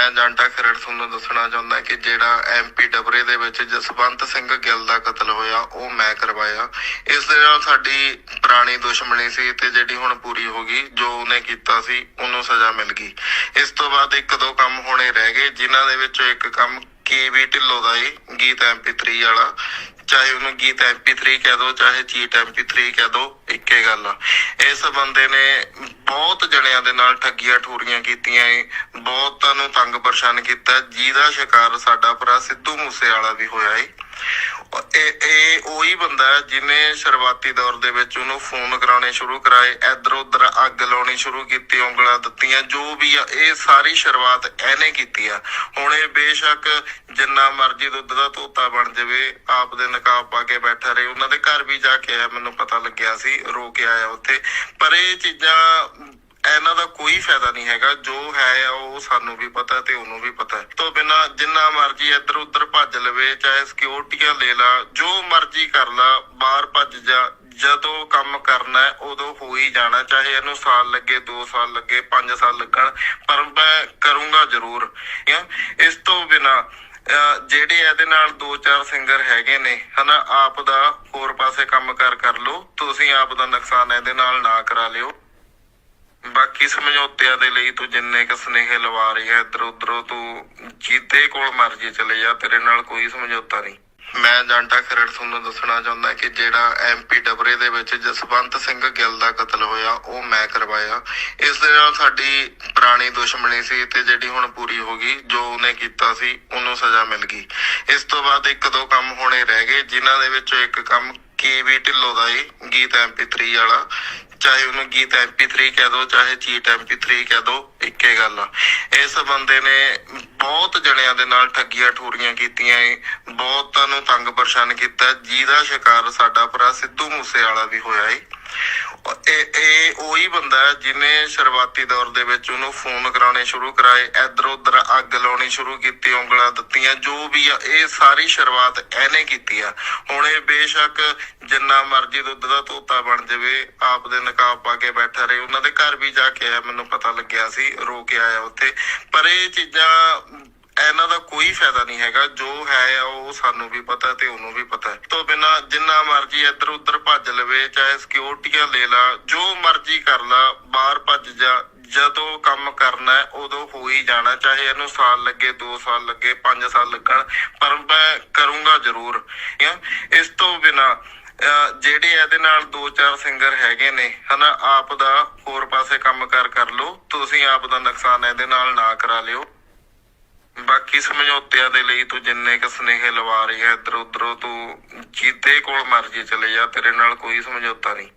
ਮੈਂ ਜਾਂਟਾ ਖਰੜ ਤੁਹਾਨੂੰ ਦੱਸਣਾ ਚਾਹੁੰਦਾ ਕਿ ਜਿਹੜਾ ਐਮਪੀ ਡਬਰੇ ਦੇ ਵਿੱਚ ਜਸਵੰਤ ਸਿੰਘ ਗਿੱਲ ਦਾ ਕਤਲ ਹੋਇਆ, ਉਹ ਮੈਂ ਕਰਵਾਇਆ। ਇਸ ਦੇ ਨਾਲ ਸਾਡੀ ਪੁਰਾਣੀ ਦੁਸ਼ਮਣੀ ਸੀ ਤੇ ਜਿਹੜੀ ਹੁਣ ਪੂਰੀ ਹੋ ਗਈ, ਜੋ ਉਹਨੇ ਕੀਤਾ ਸੀ, ਉਹਨੂੰ ਸਜ਼ਾ ਮਿਲ ਗਈ। ਇਸ ਤੋਂ ਬਾਅਦ ਇੱਕ ਦੋ ਕੰਮ ਹੋਣੇ ਰਹਿ ਗਏ, ਜਿਨ੍ਹਾਂ ਦੇ ਵਿੱਚੋਂ ਇੱਕ ਕੰਮ ਕੇਵੀ ਢਿੱਲੋਂ ਦਾ ਹੀ ਗੀਤ MP3 ਵਾਲਾ। ਚਾਹੇ ਉਹਨੂੰ ਗੀਤ MP3 ਕਹਿ ਦੋ, ਚਾਹੇ ਚੀਟ MP3 ਕਹਿ ਦੋ, ਇੱਕੇ ਗੱਲ ਆ। ਇਸ ਬੰਦੇ ਨੇ ਬਹੁਤ ਜਣਿਆਂ ਦੇ ਨਾਲ ਠੱਗੀਆਂ ਠੋਰੀਆਂ ਕੀਤੀਆਂ ਏ, ਬਹੁਤ ਨੂੰ ਤੰਗ ਪਰੇਸ਼ਾਨ ਕੀਤਾ। ਜਿਹਦਾ ਸ਼ਿਕਾਰ ਸਾਡਾ ਭਰਾ ਸਿੱਧੂ ਮੂਸੇ ਵੀ ਹੋਇਆ ਏ। ਇਹ ਇਹ ਉਹੀ ਬੰਦਾ ਹੈ ਸ਼ੁਰੂਆਤੀ ਦੌਰ ਦੇ ਵਿੱਚ ਉਹਨੂੰ ਫੋਨ ਕਰਾਉਣੇ ਸ਼ੁਰੂ ਕਰਾਏ, ਇੱਧਰ ਉੱਧਰ ਅੱਗ ਲਾਉਣੀ ਸ਼ੁਰੂ ਕੀਤੀ, ਉਂਗਲਾਂ ਦਿੱਤੀਆਂ, ਜੋ ਵੀ ਆ, ਇਹ ਸਾਰੀ ਸ਼ੁਰੂਆਤ ਇਹਨੇ ਕੀਤੀ ਆ। ਹੁਣ ਇਹ ਬੇਸ਼ੱਕ ਜਿੰਨਾ ਮਰਜ਼ੀ ਦੁੱਧ ਦਾ ਤੋਤਾ ਬਣ ਜਾਵੇ, ਆਪ ਦੇ ਨਕਾਬ ਪਾ ਕੇ ਬੈਠਾ ਰਹੇ। ਉਹਨਾਂ ਦੇ ਘਰ ਵੀ ਜਾ ਕੇ ਆਇਆ, ਮੈਨੂੰ ਪਤਾ ਲੱਗਿਆ ਸੀ, ਰੋ ਕੇ ਆਇਆ ਉੱਥੇ। ਪਰ ਇਹ ਚੀਜ਼ਾਂ ਇਹਨਾਂ ਦਾ ਕੋਈ ਫਾਇਦਾ ਨਹੀਂ ਹੈਗਾ, ਜੋ ਹੈ ਉਹ ਸਾਨੂੰ ਵੀ ਪਤਾ ਤੇ ਉਹਨੂੰ ਵੀ ਪਤਾ ਤੋਂ ਬਿਨਾ ਜਿੰਨਾ ਮਰਜ਼ੀ ਇੱਧਰ ਉੱਧਰ ਭੱਜ ਲਵੇ, ਚਾਹੇ ਸਿਕਿਉਰਟੀਆਂ ਲੈ ਲਾ, ਜੋ ਮਰਜ਼ੀ ਕਰ ਲਾ, ਬਾਹਰ ਭੱਜ ਜਾ, ਜਦੋਂ ਕੰਮ ਕਰਨਾ ਹੈ, ਉਦੋਂ ਹੋ ਹੀ ਜਾਣਾ, ਚਾਹੇ ਇਹਨੂੰ ਸਾਲ ਲੱਗੇ 2 ਸਾਲ ਲੱਗੇ 5 ਸਾਲ ਲੱਗਣ, ਪਰ ਮੈਂ ਕਰੂੰਗਾ ਜ਼ਰੂਰ। ਇਸ ਤੋਂ ਬਿਨਾ ਅਹ ਜਿਹੜੇ ਇਹਦੇ ਨਾਲ ਦੋ ਚਾਰ ਸਿੰਗਰ ਹੈਗੇ ਨੇ, ਹਨਾ, ਆਪ ਦਾ ਹੋਰ ਪਾਸੇ ਕੰਮ ਕਰ ਕਰ ਲਓ, ਤੁਸੀਂ ਆਪ ਦਾ ਨੁਕਸਾਨ ਇਹਦੇ ਨਾਲ ਨਾ ਕਰਾ ਲਿਓ। ਬਾਕੀ ਸਮਝੌਤਿਆਂ ਦੇ ਲਈ ਤੂੰ ਜਿੰਨੇ ਕ ਸਨੇਹ ਲਵਾ ਰਹੀ ਹੈ, ਇੱਧਰ ਉੱਧਰੋਂ ਤੂੰ ਜੀਤੇ ਕੋਲ ਮਰਜ਼ੀ ਚਲੇ ਜਾ, ਤੇਰੇ ਨਾਲ ਕੋਈ ਸਮਝੌਤਾ ਨਹੀਂ। ਮੈਂ ਜਾਂਟਾ ਖਰੜ ਤੁਹਾਨੂੰ ਦੱਸਣਾ ਚਾਹੁੰਦਾ ਕਿ ਜਿਹੜਾ ਐਮਪੀ ਡਬਰੇ ਦੇ ਵਿੱਚ ਜਸਵੰਤ ਸਿੰਘ ਗਿੱਲ ਦਾ ਕਤਲ ਹੋਇਆ, ਉਹ ਮੈਂ ਕਰਵਾਇਆ। ਇਸ ਦੇ ਨਾਲ ਸਾਡੀ ਪੁਰਾਣੀ ਦੁਸ਼ਮਣੀ ਸੀ ਤੇ ਜਿਹੜੀ ਹੁਣ ਪੂਰੀ ਹੋ ਗਈ, ਜੋ ਉਹਨੇ ਕੀਤਾ ਸੀ, ਉਹਨੂੰ ਸਜ਼ਾ ਮਿਲ ਗਈ। ਇਸ ਤੋਂ ਬਾਅਦ ਇੱਕ ਦੋ ਕੰਮ ਹੋਣੇ ਰਹਿ ਗਏ, ਜਿਨ੍ਹਾਂ ਦੇ ਵਿੱਚੋਂ ਇੱਕ ਕੰਮ ਕੇਵੀ ਢਿੱਲੋਂ ਦਾ ਹੀ ਗੀਤ MP3 ਵਾਲਾ। ਚਾਹੇ ਉਹਨੂੰ ਗੀਤ MP3 ਕਹਿ ਦੋ, ਚਾਹੇ ਚੀਟ MP3 ਕਹਿ ਦੋ, ਇੱਕੇ ਗੱਲ ਆ। ਇਸ ਬੰਦੇ ਨੇ ਬਹੁਤ ਜਣਿਆਂ ਦੇ ਨਾਲ ਠੱਗੀਆਂ ਠੋਰੀਆਂ ਕੀਤੀਆਂ ਏ, ਬਹੁਤਾਂ ਨੂੰ ਤੰਗ ਪਰੇਸ਼ਾਨ ਕੀਤਾ। ਜਿਹਦਾ ਸ਼ਿਕਾਰ ਸਾਡਾ ਭਰਾ ਸਿੱਧੂ ਮੂਸੇਵਾਲਾ ਵੀ ਹੋਇਆ ਏ। ਇਹ ਇਹ ਉਹੀ ਬੰਦਾ ਹੈ ਸ਼ੁਰੂਆਤੀ ਦੌਰ ਦੇ ਵਿੱਚ ਉਹਨੂੰ ਫੋਨ ਕਰਾਉਣੇ ਸ਼ੁਰੂ ਕਰਾਏ, ਇੱਧਰ ਉੱਧਰ ਅੱਗ ਲਾਉਣੀ ਸ਼ੁਰੂ ਕੀਤੀ, ਉਂਗਲਾਂ ਦਿੱਤੀਆਂ, ਜੋ ਵੀ ਆ, ਇਹ ਸਾਰੀ ਸ਼ੁਰੂਆਤ ਇਹਨੇ ਕੀਤੀ ਆ। ਹੁਣ ਇਹ ਬੇਸ਼ੱਕ ਜਿੰਨਾ ਮਰਜ਼ੀ ਦੁੱਧ ਦਾ ਤੋਤਾ ਬਣ ਜਾਵੇ, ਆਪ ਦੇ ਨਕਾਬ ਪਾ ਕੇ ਬੈਠਾ ਰਹੇ, ਉਹਨਾਂ ਦੇ ਘਰ ਵੀ ਜਾ ਕੇ ਆਇਆ, ਮੈਨੂੰ ਪਤਾ ਲੱਗਿਆ ਸੀ, ਰੋ ਕੇ ਆਇਆ ਉੱਥੇ। ਪਰ ਇਹ ਚੀਜ਼ਾਂ ਇਹਨਾਂ ਦਾ ਕੋਈ ਫਾਇਦਾ ਨਹੀਂ ਹੈਗਾ, ਜੋ ਹੈ ਉਹ ਸਾਨੂੰ ਵੀ ਪਤਾ ਤੇ ਉਹਨੂੰ ਵੀ ਪਤਾ ਤੋਂ ਬਿਨਾ ਜਿੰਨਾ ਮਰਜ਼ੀ ਇੱਧਰ ਉੱਧਰ ਭੱਜ ਲਵੇ, ਚਾਹੇ ਸਿਕਿਉਰਟੀਆਂ ਲੈ ਲਾ, ਜੋ ਮਰਜ਼ੀ ਕਰ ਲਾ, ਬਾਹਰ ਭੱਜ ਜਾ, ਜਦੋਂ ਕੰਮ ਕਰਨਾ ਹੈ, ਉਦੋਂ ਹੋ ਹੀ ਜਾਣਾ, ਚਾਹੇ ਇਹਨੂੰ ਸਾਲ ਲੱਗੇ 2 ਸਾਲ ਲੱਗੇ 5 ਸਾਲ ਲੱਗਣ, ਪਰ ਮੈਂ ਕਰੂੰਗਾ ਜ਼ਰੂਰ। ਇਸ ਤੋਂ ਬਿਨਾ ਅਹ ਜਿਹੜੇ ਇਹਦੇ ਨਾਲ ਦੋ ਚਾਰ ਸਿੰਗਰ ਹੈਗੇ ਨੇ, ਹਨਾ, ਆਪ ਦਾ ਹੋਰ ਪਾਸੇ ਕੰਮ ਕਰ ਕਰ ਲਓ, ਤੁਸੀਂ ਆਪ ਦਾ ਨੁਕਸਾਨ ਇਹਦੇ ਨਾਲ ਨਾ ਕਰਾ ਲਿਓ। ਬਾਕੀ ਸਮਝੌਤਿਆਂ ਦੇ ਲਈ ਤੂੰ ਜਿੰਨੇ ਕ ਸਨੇਹ ਲਵਾ ਰਹੀ ਹੈ ਇੱਧਰ ਉੱਧਰੋਂ ਤੂੰ ਜੀਤੇ ਕੋਲ ਮਰਜ਼ੀ ਚਲੇ ਜਾ, ਤੇਰੇ ਨਾਲ ਕੋਈ ਸਮਝੌਤਾ ਨਹੀਂ।